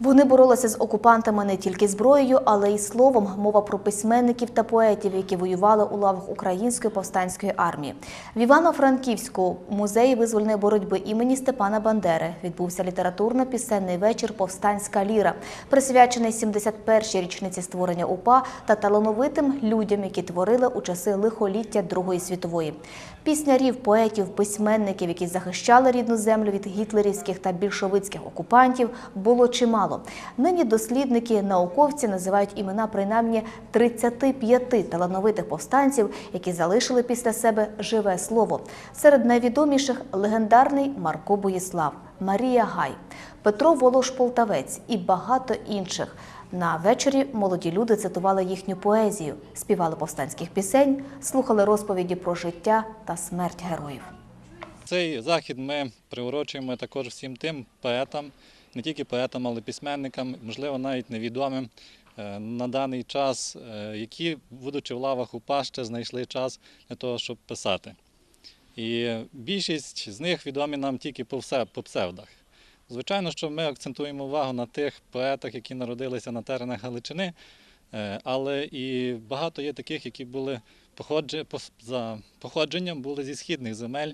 Вони боролися з окупантами не тільки зброєю, але й словом. Мова про письменників та поетів, які воювали у лавах Української повстанської армії. В Івано-Франківську музеї визвольної боротьби імені Степана Бандери відбувся літературно-пісенний вечір Повстанська ліра, присвячений 71-й річниці створення УПА та талановитим людям, які творили у часи лихоліття Другої світової. Піснярів, поетів, письменників, які захищали рідну землю від гітлерівських та більшовицьких окупантів, було чимало. Нині дослідники, науковці називають імена принаймні 35 талановитих повстанців, які залишили після себе живе слово. Серед найвідоміших легендарний Марко Боїслав, Марія Гай, Петро Волош Полтавець і багато інших. На вечорі молоді люди цитували їхню поезію, співали повстанських пісень, слухали розповіді про життя та смерть героїв. Цей захід ми приурочуємо також всім тим поетам, не тільки поетам, але й письменникам, можливо, навіть невідомим е, на даний час, е, які, будучи в лавах УПА, ще знайшли час для того, щоб писати. І більшість з них відомі нам тільки по, псевдах. Звичайно, що ми акцентуємо увагу на тих поетах, які народилися на теренах Галичини, е, але і багато є таких, які були походжі, за походженням були зі східних земель.